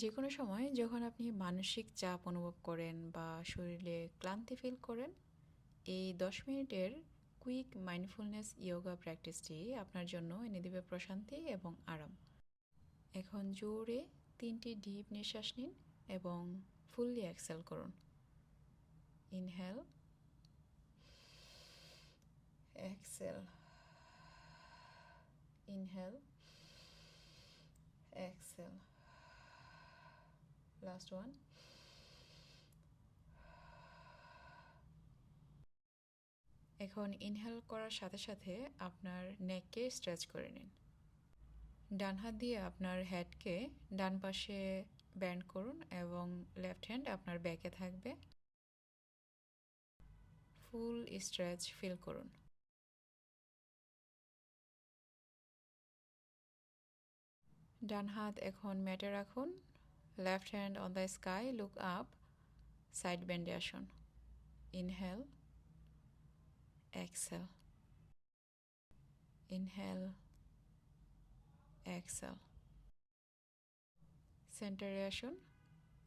যে কোনো সময় যখন আপনি মানসিক চাপ অনুভব করেন বা শরীরে ক্লান্তি ফিল করেন, এই দশ মিনিটের কুইক মাইন্ডফুলনেস ইয়োগা প্র্যাকটিসটি আপনার জন্য এনে দেবে প্রশান্তি এবং আরাম। এখন জোরে তিনটি ডিপ নিঃশ্বাস নিন এবং ফুললি এক্সেল করুন। Inhale exhale inhale exhale last one এখন ইনহেল করার সাথে সাথে আপনার নেককে স্ট্রেচ করে নিন। ডান হাত দিয়ে আপনার হেডকে ডান পাশে ব্যান্ড করুন এবং লেফট হ্যান্ড আপনার ব্যাকে থাকবে। ফুল স্ট্রেচ ফিল করুন। ডান হাত এখন ম্যাটে রাখুন। Left hand on the sky look up side ব্যান্ডে আসুন। ইনহেল exhale inhale, exhale সেন্টারে আসুন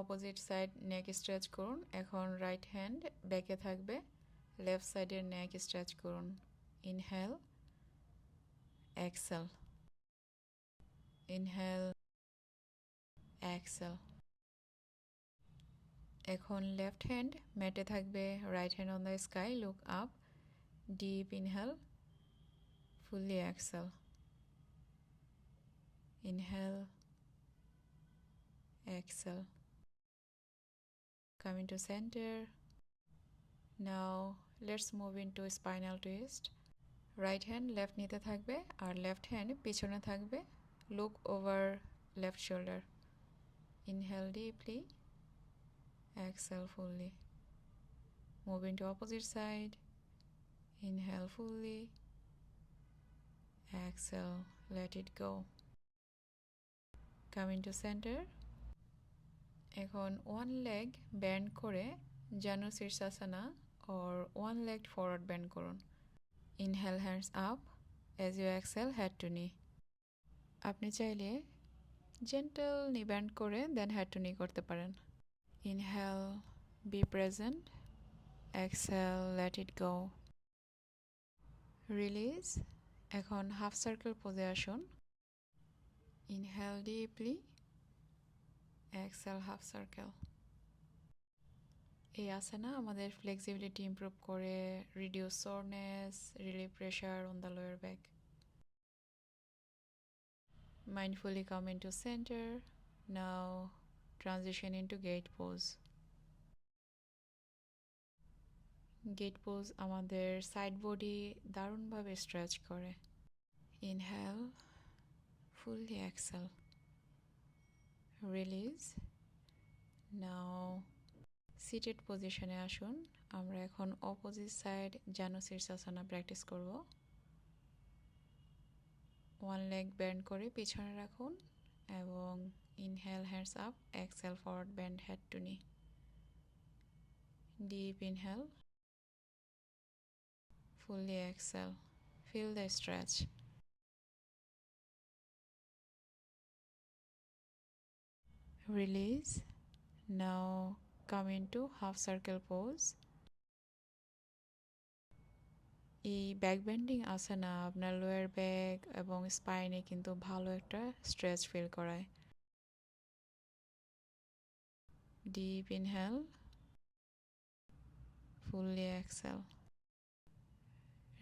অপোজিট সাইড নেক স্ট্রেচ করুন। এখন রাইট হ্যান্ড ব্যাকে থাকবে লেফট সাইডের নেক স্ট্রেচ করুন। ইনহেল এক্সেল ইনহেল এক্সেল এখন লেফট হ্যান্ড ম্যাটে থাকবে right hand on the sky look up deep inhale, fully exhale. Inhale, exhale. Coming to center, now let's move into spinal twist. Right hand left নিতে থাকবে, আর left hand পিছনে থাকবে look over left shoulder inhale deeply exhale fully moving to opposite side Inhale fully. Exhale, let it go. Come into center. এখন one leg bend করে Janu Shirshasana or one leg forward bend করুন inhale hands up as you exhale head to knee আপনি চাইলে gentle নি band করে দেন head to knee করতে পারেন। Inhale be present exhale let it go release এখন half circle পোজে আসুন। Inhale deeply exhale half circle এই আছে না আমাদের ফ্লেক্সিবিলিটি ইমপ্রুভ করে reduce soreness relieve pressure on the lower back mindfully come into center. Now, transition into gate pose. Gate pose আমাদের side body দারুণভাবে স্ট্রেচ করে। Inhale fully exhale release now seated পজিশনে আসুন। আমরা এখন opposite side Janu Shirshasana practice করব। One leg bend করে পিছনে রাখুন এবং inhale hands up exhale forward bend head to knee deep inhale Fully exhale. Feel the stretch. Release. Now come into half circle pose. এই back bending না, আপনার lower back এবং স্পাইনে কিন্তু ভালো একটা স্ট্রেচ ফিল করায়। Deep inhale fully exhale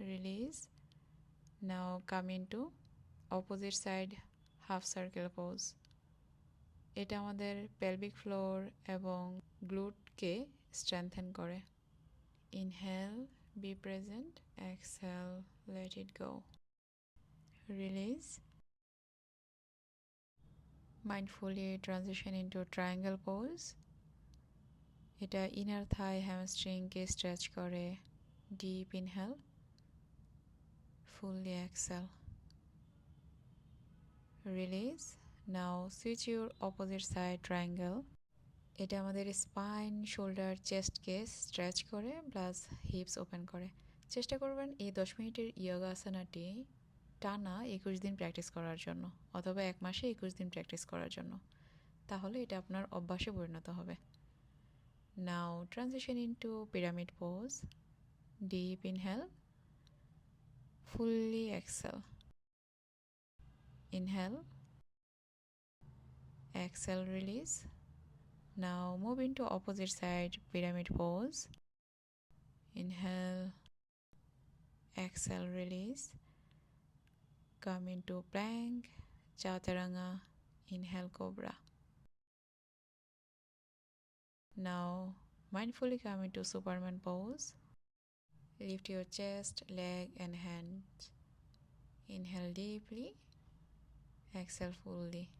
release, now come to opposite side half circle pose এটা আমাদের পেলভিক ফ্লোর এবং গ্লুটকে স্ট্রেংথেন করে। Inhale be present exhale let it go release mindfully transition into triangle pose এটা inner thigh হ্যামস্ট্রিংকে stretch করে deep inhale fully exhale release now switch your opposite side triangle এটা আমাদের স্পাইন শোল্ডার চেস্টকে stretch করে plus hips open করে। চেষ্টা করবেন এই দশ মিনিটের ইয়োগা আসানাটি টানা একুশ দিন প্র্যাকটিস করার জন্য অথবা এক মাসে একুশ দিন প্র্যাকটিস করার জন্য। তাহলে এটা আপনার অভ্যাসে পরিণত হবে। Now transition into pyramid pose deep inhale fully exhale inhale, exhale, release now move into opposite side pyramid pose. Inhale exhale release. Come into plank chaturanga. Inhale cobra. Now mindfully come into superman pose. Lift your chest leg and hands. Inhale deeply exhale fully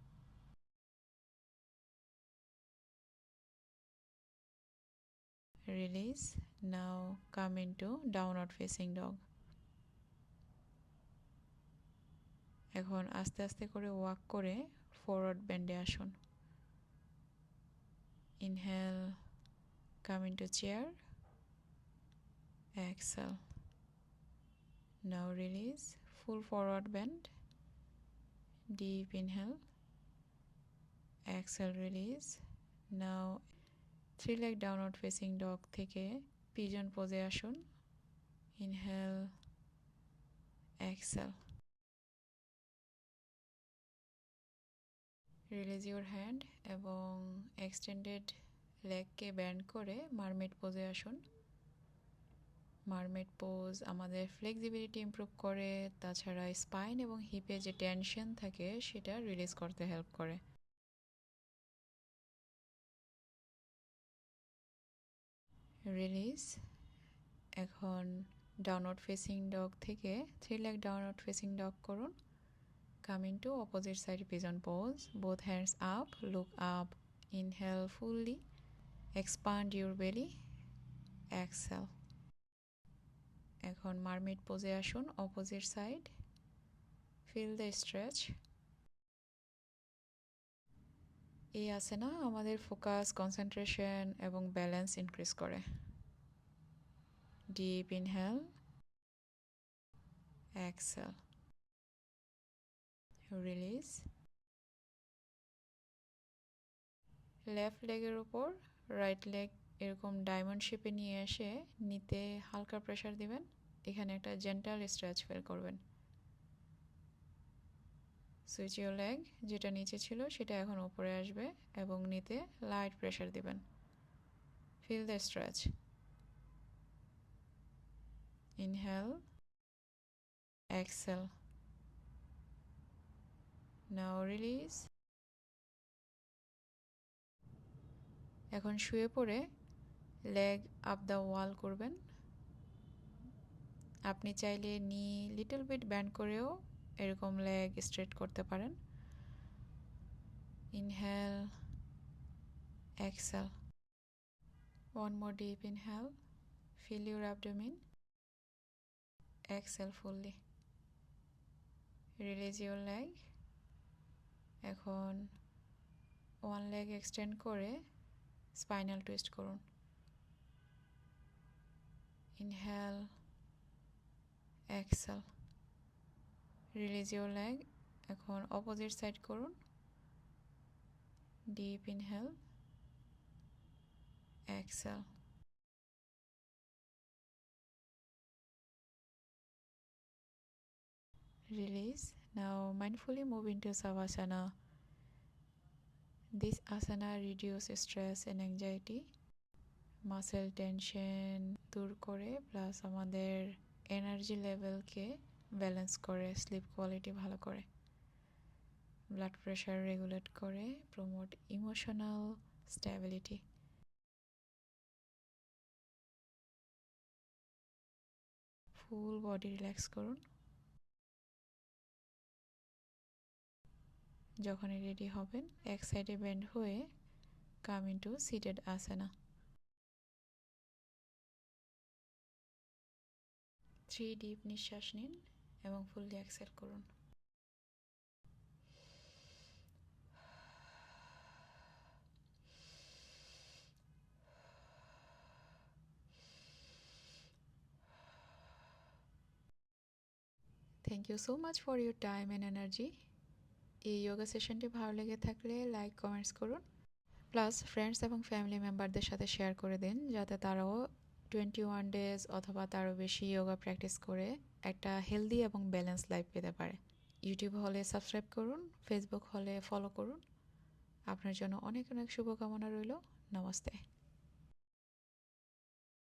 release. Now, come into downward facing dog. এখন আস্তে আস্তে করে walk করে forward ব্যান্ডে আসুন। Inhale come in to chair exhale now release full forward bend deep inhale exhale release now three leg downward facing dog থেকে pigeon পোজে আসুন। Inhale exhale release your hand এবং এক্সটেন্ডেড লেগকে ব্যান্ড করে mermaid পোজে আসুন। মারমেড পোজ আমাদের flexibility improve করে, তাছাড়া স্পাইন এবং হিপে যে টেনশন থাকে, সেটা রিলিজ করতে হেল্প করে। রিলিজ এখন ডাউনওয়ার্ড ফেসিং ডগ থেকে three leg downward facing dog করুন। Come to opposite side pigeon pose both hands up look up inhale fully expand your belly exhale এখন মারমিট পোজে আসুন opposite side feel the stretch এই আছে না, আমাদের focus concentration এবং ব্যালেন্স ইনক্রিজ করে। Deep inhale exhale release left লেগের উপর রাইট লেগ এরকম ডায়মন্ড শেপে নিয়ে এসে নিতে হালকা প্রেশার দিবেন। এখানে একটা জেন্টাল স্ট্রেচ ফিল করবেন। সুইচ ইউর লেগ যেটা নিচে ছিল, সেটা এখন ওপরে আসবে এবং নিতে লাইট প্রেশার দিবেন। Feel the stretch inhale exhale now release এখন শুয়ে পড়ে লেগ আপ দ্য ওয়াল করবেন। আপনি চাইলে নি লিটল বিট ব্যান্ড করেও এরকম লেগ স্ট্রেট করতে পারেন। Inhale exhale one more deep inhale fill your abdomen exhale fully release your leg এখন ওয়ান লেগ এক্সটেন্ড করে স্পাইনাল টুইস্ট করুন। Inhale, exhale release your leg. এখন অপোজিট সাইড করুন। Deep inhale exhale release now mindfully move in to savasana this asana reduce stress and anxiety muscle tension দূর করে plus আমাদের energy লেভেলকে balance করে sleep quality ভালো করে। ব্লাড প্রেশার রেগুলেট করে promote emotional stability full body relax করুন। যখনই রেডি হবেন, এক সাইডে বেন্ড হয়ে come into seated asana three deep নিঃশ্বাস নিন। এবং ফুললি এক্সেল করুন Thank you so much for your time and energy. এই যোগা সেশনটি ভালো লেগে থাকলে লাইক কমেন্টস করুন প্লাস ফ্রেন্ডস এবং ফ্যামিলি মেম্বারদের সাথে শেয়ার করে দিন, যাতে তারাও টোয়েন্টি ওয়ান ডেজ অথবা তারও বেশি যোগা প্র্যাকটিস করে একটা হেলদি এবং ব্যালেন্স লাইফ পেতে পারে। ইউটিউব হলে সাবস্ক্রাইব করুন ফেসবুক হলে ফলো করুন। আপনার জন্য অনেক অনেক শুভকামনা রইল। নমস্তে।